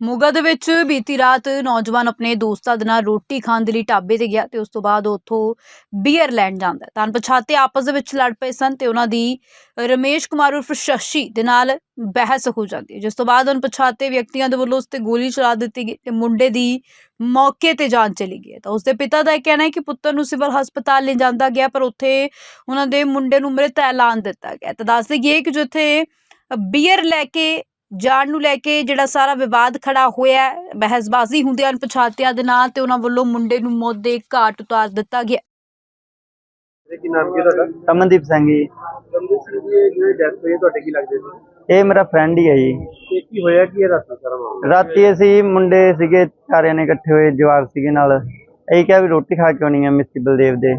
ਮੋਗਾ ਦੇ ਵਿੱਚ ਬੀਤੀ ਰਾਤ ਨੌਜਵਾਨ ਆਪਣੇ ਦੋਸਤਾਂ ਦੇ ਨਾਲ ਰੋਟੀ ਖਾਣ ਦੇ ਲਈ ਢਾਬੇ ਤੇ ਗਿਆ ਤੇ ਉਸ ਤੋਂ ਬਾਅਦ ਉੱਥੋਂ ਬੀਅਰ ਲੈਣ ਜਾਂਦਾ ਤਾਂ ਪਛਾਤੇ ਆਪਸ ਦੇ ਵਿੱਚ ਲੜ ਪਏ ਸਨ ਤੇ ਉਹਨਾਂ ਦੀ ਰਮੇਸ਼ ਕੁਮਾਰ ਉਰਫ ਸ਼ਸ਼ੀ ਦੇ ਨਾਲ ਬਹਿਸ ਹੋ ਜਾਂਦੀ ਹੈ। ਜਿਸ ਤੋਂ ਬਾਅਦ ਅਣਪਛਾਤੇ ਵਿਅਕਤੀਆਂ ਦੇ ਵੱਲੋਂ ਉਸ ਤੇ ਗੋਲੀ ਚਲਾ ਦਿੱਤੀ ਗਈ ਤੇ ਮੁੰਡੇ ਦੀ ਮੌਕੇ ਤੇ ਜਾਨ ਚਲੀ ਗਈ ਹੈ। ਤਾਂ ਉਸਦੇ ਪਿਤਾ ਦਾ ਇਹ ਕਹਿਣਾ ਹੈ ਕਿ ਪੁੱਤਰ ਨੂੰ ਸਿਵਲ ਹਸਪਤਾਲ ਲੈ ਜਾਂਦਾ ਗਿਆ ਪਰ ਉੱਥੇ ਉਹਨਾਂ ਦੇ ਮੁੰਡੇ ਨੂੰ ਮ੍ਰਿਤ ਐਲਾਨ ਦਿੱਤਾ ਗਿਆ ਤਾਂ ਦੱਸ ਦਈਏ ਕਿ ਜਿੱਥੇ ਬੀਅਰ ਲੈ ਕੇ ਜਾਣ ਨੂੰ ਲੈ ਕੇ ਜਿਹੜਾ ਸਾਰਾ ਵਿਵਾਦ ਖੜਾ ਹੋਇਆ ਹੈ, ਬਹਿਸਬਾਜ਼ੀ ਹੁੰਦੀ ਅਣਪਛਾਤਿਆਂ ਦੇ ਨਾਲ ਤੇ ਉਹਨਾਂ ਵੱਲੋਂ ਮੁੰਡੇ ਨੂੰ ਮੌਤ ਦੇ ਘਾਟ ਉਤਾਰ ਦਿੱਤਾ ਗਿਆ। ਇਹ ਕੀ ਨਾਮ ਕੀ ਤੁਹਾਡਾ? ਅਮਨਦੀਪ ਸਿੰਘ ਜੀ। ਰਮਦੀਪ ਸਿੰਘ ਜੀ ਇਹ ਜਿਹੜੇ ਡੈਥ ਹੋਈ ਹੈ ਤੁਹਾਡੇ ਕੀ ਲੱਗਦੇ ਸੀ ਇਹ ਮੇਰਾ ਫਰੈਂਡ ਹੀ ਹੈ ਜੀ। ਕੀ ਹੋਇਆ ਕੀ ਹੈ ਰਾਤ ਸਾਰਾ ਮਾਮਲਾ? ਰਾਤੀ ਅਸੀਂ ਮੁੰਡੇ ਸੀਗੇ ਚਾਰਿਆਂ ਨੇ ਇਕੱਠੇ ਹੋਏ ਜਵਾਕ ਸੀਗੇ ਨਾਲ। ਅਸੀਂ ਕਿਹਾ ਵੀ ਰੋਟੀ ਖਾ ਕੇ ਆਉਣੀ ਹੈ ਮਿਸੀ ਬਲਦੇਵ ਦੇ।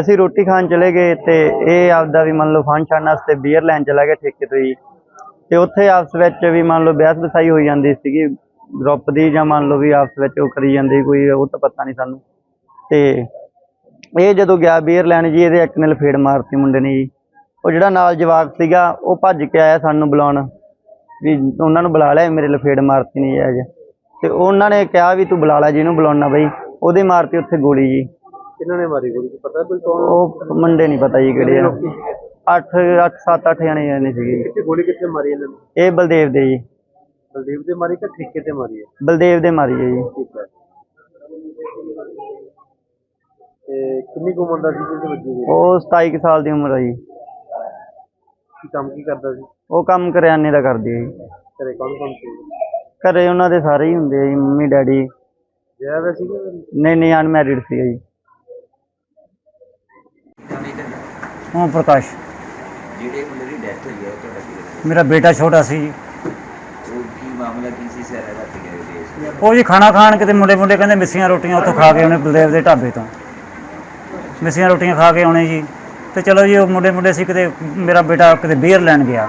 ਅਸੀਂ ਰੋਟੀ ਖਾਣ ਚਲੇ ਗਏ ਤੇ ਇਹ ਆਪਦਾ ਵੀ ਮੰਨ ਲਓ ਫਨ ਛਾਣ ਵਾਸਤੇ ਬੀਅਰ ਲੈਣ ਚਲਾ ਗਿਆ ਠੇਕੇ ਤੋਂ ਜੀ ਤੇ ਉੱਥੇ ਆਪਸ ਵਿੱਚ ਵੀ ਮੰਨ ਲਓ ਬਹਿਸ ਬਸਾਈ ਹੋਈ ਜਾਂਦੀ ਸੀਗੀ ਗਰੁੱਪ ਦੀ ਜਾਂ ਮੰਨ ਲਓ ਵੀ ਆਪਸ ਵਿੱਚ ਉਹ ਕਰੀ ਜਾਂਦੇ ਕੋਈ ਉਹ ਤਾਂ ਪਤਾ ਨਹੀਂ ਸਾਨੂੰ। ਤੇ ਇਹ ਜਦੋਂ ਗਿਆ ਬੀਅਰ ਲੈਣ ਜੀ ਇਹਦੇ ਇੱਕ ਨੇ ਲਫੇੜ ਮਾਰਤੀ ਮੁੰਡੇ ਨੇ ਜੀ। ਉਹ ਜਿਹੜਾ ਨਾਲ ਜਵਾਕ ਸੀਗਾ ਉਹ ਭੱਜ ਕੇ ਆਇਆ ਸਾਨੂੰ ਬੁਲਾਉਣ। ਵੀ ਉਹਨਾਂ ਨੂੰ ਬੁਲਾ ਲਿਆ ਮੇਰੇ ਲਫੇੜ ਮਾਰਤੀ ਨਹੀਂ ਅੱਜ ਤੇ ਉਹਨਾਂ ਨੇ ਕਿਹਾ ਵੀ ਤੂੰ ਬੁਲਾ ਲੈ ਜਿਹਨੂੰ ਬੁਲਾਉਣਾ ਬਈ। ਉਹਦੇ ਮਾਰਤੀ ਉੱਥੇ ਗੋਲੀ ਜੀ। ਕਿਹਨਾਂ ਨੇ ਮਾਰੀ ਗੋਲੀ ਪਤਾ ਕੋਈ ਕੌਣ? ਉਹ ਮੁੰਡੇ ਨਹੀਂ ਪਤਾ ਜੀ ਕਿਹੜੇ ਆ। 8 8 7 8 ਜਣੇ ਜਾਣੇ ਸੀਗੇ ਜੀ। ਕਿੱਥੇ ਗੋਲੀ ਕਿੱਥੇ ਮਾਰੀ ਇਹਨਾਂ ਨੇ? ਇਹ ਬਲਦੇਵ ਦੇ ਜੀ। ਬਲਦੇਵ ਦੇ ਮਾਰੀ ਕਿ ਠੇਕੇ ਤੇ ਮਾਰੀ ਹੈ? ਬਲਦੇਵ ਦੇ ਮਾਰੀ ਹੈ ਜੀ। ਠੀਕ ਹੈ। ਤੇ ਕਿੰਨੀ ਕੁ ਉਮਰ ਦਾ ਸੀ ਜਿਹਦੇ ਵੱਜੀ ਗਈ ਉਹ 27 ਕੁ ਸਾਲ ਦੀ ਉਮਰ ਹੈ ਜੀ। ਕੀ ਕੰਮ ਕੀ ਕਰਦਾ ਸੀ? ਉਹ ਕੰਮ ਕਰਿਆਨੇ ਦਾ ਕਰਦੀ ਹੈ ਜੀ। ਘਰੇ ਕੌਣ ਕੌਣ ਸੀ? ਘਰੇ ਉਹਨਾਂ ਦੇ ਸਾਰੇ ਹੀ ਹੁੰਦੇ ਆ ਜੀ ਮੰਮੀ ਡੈਡੀ। ਵਿਆਹ ਹੋਇਆ ਸੀਗਾ? ਨਹੀਂ ਨਹੀਂ ਅਨਮੈਰਿਡ ਸੀ ਜੀ। ਓਮ ਪ੍ਰਕਾਸ਼। ਜਿਹੜੇ ਮੁੰਡੇ ਦੀ ਡੈਥ ਹੋਈ ਹੈ ਉਹ ਤੁਹਾਡਾ ਕੀ ਲੱਗਦਾ ਮੇਰਾ ਬੇਟਾ ਛੋਟਾ ਸੀ ਜੀ। ਉਹ ਕੀ ਮਾਮਲਾ ਕੀ ਸੀ ਸਾਰਾ ਰਾਤ ਗਏ ਦੇ ਉਹ ਜੀ ਖਾਣਾ ਖਾਣ ਕਿਤੇ ਮੁੰਡੇ ਮੁੰਡੇ ਕਹਿੰਦੇ ਮਿੱਸੀਆਂ ਰੋਟੀਆਂ ਉੱਥੋਂ ਖਾ ਕੇ ਆਉਣੇ ਬਲਦੇਵ ਦੇ ਢਾਬੇ ਤੋਂ। ਮਿੱਸੀਆਂ ਰੋਟੀਆਂ ਖਾ ਕੇ ਆਉਣੇ ਜੀ। ਤੇ ਚਲੋ ਜੀ ਉਹ ਮੁੰਡੇ ਮੁੰਡੇ ਸੀ ਕਿਤੇ ਮੇਰਾ ਬੇਟਾ ਕਿਤੇ ਬੀਅਰ ਲੈਣ ਗਿਆ।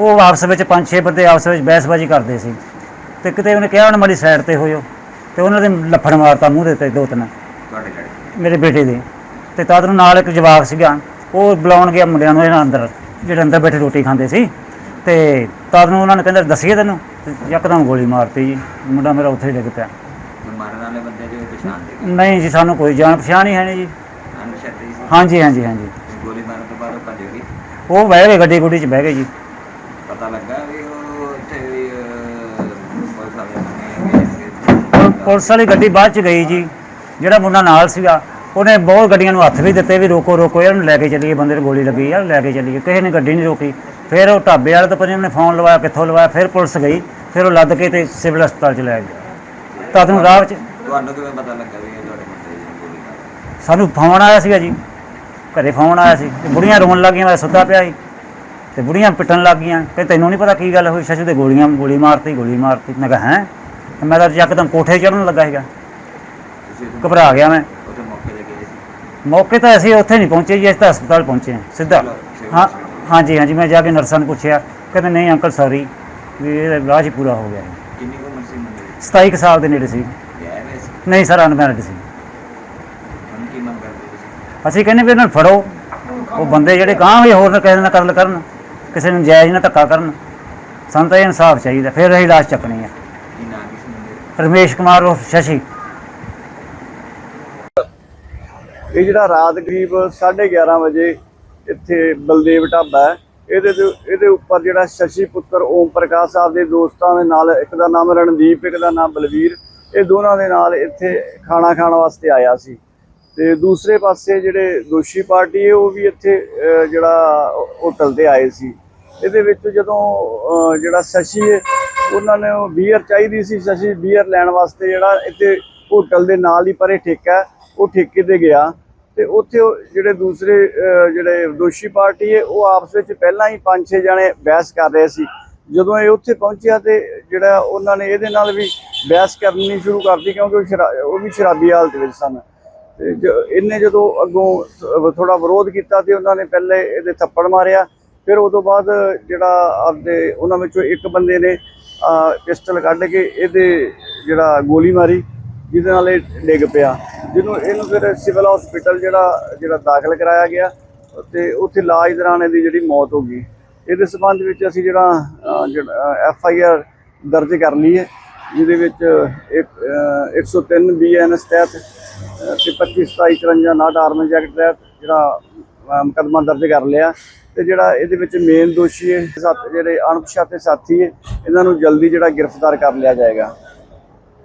ਉਹ ਆਪਸ ਵਿੱਚ ਪੰਜ ਛੇ ਬੰਦੇ ਆਪਸ ਵਿੱਚ ਬਹਿਸਬਾਜ਼ੀ ਕਰਦੇ ਸੀ। ਤੇ ਕਿਤੇ ਉਹਨੇ ਕਿਹਾ ਉਹਨੇ ਮਾੜੀ ਸਾਈਡ ਤੇ ਹੋਇਓ। ਤੇ ਉਹਨਾਂ ਦੇ ਲੱਫੜ ਮਾਰਤਾ ਮੂੰਹ ਦੇ ਉੱਤੇ ਦੋ ਤਿੰਨ। ਤੁਹਾਡੇ ਲੜਕੇ ਮੇਰੇ ਬੇਟੇ ਦੇ। ਤੇ ਤਦ ਨੂੰ ਨਾਲ ਇੱਕ ਜਵਾਕ ਸੀਗਾ। ਉਹ ਬੁਲਾਉਣ ਗਿਆ ਮੁੰਡਿਆਂ ਨੂੰ ਇਹਨਾਂ ਅੰਦਰ। ਜਿਹੜੇ ਅੰਦਰ ਬੈਠੇ ਰੋਟੀ ਖਾਂਦੇ ਸੀ ਤੇ ਤਦ ਨੂੰ ਉਹਨਾਂ ਨੇ ਕਹਿੰਦੇ ਦੱਸੀਏ ਤੈਨੂੰ ਤੇ ਯਕਦਮ ਗੋਲੀ ਮਾਰਤੀ ਜੀ ਮੁੰਡਾ ਮੇਰਾ ਉੱਥੇ ਹੀ ਡਿੱਗ ਪਿਆ। ਕੋਈ ਮਾਰਨ ਵਾਲੇ ਬੰਦੇ ਦੀ ਕੋਈ ਪਛਾਣ ਦੇ ਨਹੀਂ ਜੀ ਸਾਨੂੰ ਕੋਈ ਜਾਣ ਪਛਾਣ ਹੀ ਹੈ ਨਹੀਂ ਜੀ। ਸੀ? ਹਾਂਜੀ ਹਾਂਜੀ ਹਾਂਜੀ। ਗੋਲੀ ਮਾਰਨ ਤੋਂ ਬਾਅਦ ਉਹ ਭੱਜ ਗਈ? ਉਹ ਬਹਿ ਗਏ ਗੱਡੀ ਗੁੱਡੀ 'ਚ ਬਹਿ ਗਏ ਜੀ। ਪਤਾ ਲੱਗਾ ਵੀ ਉਹ ਉੱਥੇ ਵੀ ਪੁਲਿਸ ਵਾਲੇ। ਪੁਲਿਸ ਵਾਲੀ ਗੱਡੀ ਬਾਅਦ 'ਚ ਗਈ ਜੀ। ਜਿਹੜਾ ਮੁੰਡਾ ਨਾਲ ਸੀਗਾ ਉਹਨੇ ਬਹੁਤ ਗੱਡੀਆਂ ਨੂੰ ਹੱਥ ਵੀ ਦਿੱਤੇ ਵੀ ਰੋਕੋ ਰੋਕੋ ਯਾਰ ਨੂੰ ਲੈ ਕੇ ਚੱਲੀਏ ਬੰਦੇ ਨੂੰ ਗੋਲੀ ਲੱਗੀ ਯਾਰ ਲੈ ਕੇ ਚੱਲੀਏ। ਕਿਸੇ ਨੇ ਗੱਡੀ ਨਹੀਂ ਰੋਕੀ। ਫਿਰ ਉਹ ਢਾਬੇ ਵਾਲੇ ਤੋਂ ਨੀ ਉਹਨੇ ਫੋਨ ਲਵਾਇਆ ਕਿੱਥੋਂ ਲਵਾਇਆ ਫਿਰ ਪੁਲਿਸ ਗਈ ਫਿਰ ਉਹ ਲੱਦ ਕੇ ਤੇ ਸਿਵਲ ਹਸਪਤਾਲ ਚ ਲੈ ਗਏ। ਤਦ ਨੂੰ ਰਾਹ 'ਚ ਤੁਹਾਨੂੰ ਕਿਵੇਂ ਪਤਾ ਲੱਗਾ ਵੀ ਇਹ ਤੁਹਾਡੇ ਮੁੰਡੇ ਦੀ ਗੋਲੀ ਮਾਰੀ ਸਾਨੂੰ ਫੋਨ ਆਇਆ ਸੀਗਾ ਜੀ। ਘਰੇ ਫੋਨ ਆਇਆ ਸੀ। ਤੇ ਬੁੜੀਆਂ ਰੋਣ ਲੱਗੀਆਂ ਮੈਂ ਸੁੱਤਾ ਪਿਆ ਸੀ। ਤੇ ਬੁੜੀਆਂ ਪਿੱਟਣ ਲੱਗ ਗਈਆਂ। ਕਿ ਤੈਨੂੰ ਨਹੀਂ ਪਤਾ ਕੀ ਗੱਲ ਹੋਈ? ਸ਼ਸ਼ੂ ਤੇ ਗੋਲੀਆਂ ਗੋਲੀ ਮਾਰਤੀ ਗੋਲੀ ਮਾਰਤੀ। ਮੈਂ ਕਿਹਾ ਹੈ? ਮੈਂ ਤਾਂ ਯਕਦਮ ਕੋਠੇ ਚੜਨ ਲੱਗਾ ਸੀਗਾ। ਘਬਰਾ ਗਿਆ ਮੈਂ। ਤੇ ਮੌਕੇ ਤੇ ਅਸੀਂ ਉੱਥੇ ਨਹੀਂ ਪਹੁੰਚੇ ਜੀ ਅਸੀਂ ਤਾਂ ਹਸਪਤਾਲ ਪਹੁੰਚੇ ਹਾਂ ਸਿੱਧਾ। ਹਾਂ ਹਾਂਜੀ ਹਾਂਜੀ ਮੈਂ ਜਾ ਕੇ ਨਰਸਾਂ ਨੂੰ ਪੁੱਛਿਆ ਕਹਿੰਦੇ ਨਹੀਂ ਅੰਕਲ ਸੌਰੀ ਵੀ ਇਹ ਇਲਾਜ ਹੀ ਪੂਰਾ ਹੋ ਗਿਆ ਹੈ। ਕਿੰਨੀ ਕੁ ਉਮਰ ਸੀ ਮੁੰਡੇ ਦੀ? 27 ਕੁ ਸਾਲ ਦੇ ਨੇੜੇ ਸੀ। ਵਿਆਹ ਹੋਇਆ ਸੀ? ਨਹੀਂ ਸਰ ਅਨਮੈਰਿਡ ਸੀ। ਹੁਣ ਕੀ ਮੰਗ ਕਰਦੇ ਤੁਸੀਂ? ਅਸੀਂ ਕਹਿੰਦੇ ਵੀ ਇਹਨਾਂ ਨੂੰ ਫੜੋ ਉਹ ਬੰਦੇ ਜਿਹੜੇ ਕਾਂ ਵੀ ਹੋਰ ਨਾ ਕਿਸੇ ਨਾਲ ਕਤਲ ਕਰਨ ਕਿਸੇ ਨੂੰ ਜਾਇਜ਼ ਨਾ ਧੱਕਾ ਕਰਨ ਸਾਨੂੰ ਤਾਂ ਇਹ ਇਨਸਾਫ ਚਾਹੀਦਾ ਫਿਰ ਅਸੀਂ ਲਾਸ਼ ਚੱਕਣੀ ਹੈ ਕੀ ਨਾਂ ਕਿਸ ਮੁੰਡੇ ਦਾ? ਰਮੇਸ਼ ਕੁਮਾਰ ਉਹ ਸ਼ਸ਼ੀ। ਇਹ ਜਿਹੜਾ ਰਾਤ ਕਰੀਬ 11:30 ਵਜੇ ਇੱਥੇ ਬਲਦੇਵ ਢਾਬਾ ਹੈ। ਇਹਦੇ ਤੇ ਇਹਦੇ ਉੱਪਰ ਜਿਹੜਾ ਸ਼ਸ਼ੀ ਪੁੱਤਰ ਓਮ ਪ੍ਰਕਾਸ਼ ਸਾਹਿਬ ਦੇ ਦੋਸਤਾਂ ਦੇ ਨਾਲ ਇੱਕ ਦਾ ਨਾਮ ਰਣਦੀਪ, ਇੱਕ ਦਾ ਨਾਮ ਬਲਵੀਰ। ਇਹ ਦੋਨਾਂ ਦੇ ਨਾਲ ਇੱਥੇ ਖਾਣਾ ਖਾਣ ਵਾਸਤੇ ਆਇਆ ਸੀ। ਤੇ ਦੂਸਰੇ ਪਾਸੇ ਜਿਹੜੇ ਦੋਸ਼ੀ ਪਾਰਟੀ ਹੈ, ਉਹ ਵੀ ਇੱਥੇ ਜਿਹੜਾ ਹੋਟਲ ਤੇ ਆਏ ਸੀ। ਇਹਦੇ ਵਿੱਚ ਜਦੋਂ ਜਿਹੜਾ ਸ਼ਸ਼ੀ ਹੈ, ਉਹਨਾਂ ਨੇ ਉਹ ਬੀਅਰ ਚਾਹੀਦੀ ਸੀ। ਸ਼ਸ਼ੀ ਬੀਅਰ ਲੈਣ ਵਾਸਤੇ ਜਿਹੜਾ ਇੱਥੇ ਹੋਟਲ ਦੇ ਨਾਲ ਹੀ ਪਰੇ ਠੇਕਾ ਉਹ ਠੇਕੇ ਤੇ ਗਿਆ। ਤੇ ਉੱਥੇ ਉਹ ਜਿਹੜੇ ਦੂਸਰੇ ਜਿਹੜੇ ਦੋਸ਼ੀ ਪਾਰਟੀ ਹੈ, ਉਹ ਆਪਸ ਵਿੱਚ ਪਹਿਲਾਂ ਹੀ ਪੰਜ ਛੇ ਜਣੇ ਬਹਿਸ ਕਰ ਰਹੇ ਸੀ। ਜਦੋਂ ਇਹ ਉੱਥੇ ਪਹੁੰਚਿਆ ਤੇ ਜਿਹੜਾ ਉਹਨਾਂ ਨੇ ਇਹਦੇ ਨਾਲ ਵੀ ਬਹਿਸ ਕਰਨੀ ਸ਼ੁਰੂ ਕਰਤੀ ਕਿਉਂਕਿ ਉਹ ਸ਼ਰਾ- ਉਹ ਵੀ ਸ਼ਰਾਬੀ ਹਾਲਤ ਵਿੱਚ ਸਨ। ਤੇ ਜ- ਇਹਨੇ ਜਦੋਂ ਅੱਗੋਂ ਥੋੜਾ ਵਿਰੋਧ ਕੀਤਾ ਤੇ ਉਹਨਾਂ ਨੇ ਪਹਿਲੇ ਇਹਦੇ ਥੱਪੜ ਮਾਰਿਆ, ਫਿਰ ਉਦੋਂ ਬਾਅਦ ਜਿਹੜਾ ਆਪਦੇ ਉਹਨਾਂ ਵਿੱਚੋਂ ਇੱਕ ਬੰਦੇ ਨੇ ਪਿਸਟਲ ਕੱਢ ਕੇ ਇਹਦੇ ਜਿਹੜਾ ਗੋਲੀ ਮਾਰੀ। ਜਿਹਦੇ ਨਾਲ ਇਹ ਡਿੱਗ ਪਿਆ। ਜਿਹਨੂੰ ਇਹਨੂੰ ਫਿਰ ਸਿਵਲ ਹਸਪੀਟਲ ਜਿਹੜਾ ਜਿਹੜਾ ਦਾਖਲ ਕਰਾਇਆ ਗਿਆ ਤੇ ਉੱਥੇ ਇਲਾਜ ਦੌਰਾਨ ਇਹਦੀ ਜਿਹੜੀ ਮੌਤ ਹੋ ਗਈ। ਇਹਦੇ ਸਬੰਧ ਵਿੱਚ ਅਸੀਂ ਜਿਹੜਾ ਅਹ, ਐਫ ਆਈ ਆਰ ਦਰਜ ਕਰ ਲਈ ਹੈ ਜਿਹਦੇ ਵਿੱਚ ਇੱਕ ਅਹ, 103 ਬੀਐਨਐਸ ਤਹਿਤ ਅਹ, ਤੇ 25 27 54 ਨਾਟ ਆਰਮਨ ਜੈਕਟ ਤਹਿਤ ਜਿਹੜਾ ਅਹ, ਮੁਕੱਦਮਾ ਦਰਜ ਕਰ ਲਿਆ। ਤੇ ਜਿਹੜਾ ਇਹਦੇ ਵਿੱਚ ਮੇਨ ਦੋਸ਼ੀ ਹੈ ਸੱਤ ਜਿਹੜੇ ਅਣਪਛਾਤੇ ਸਾਥੀ ਹੈ ਇਹਨਾਂ ਨੂੰ ਜਲਦੀ ਜਿਹੜਾ ਗ੍ਰਿਫਤਾਰ ਕਰ ਲਿਆ ਜਾਏਗਾ।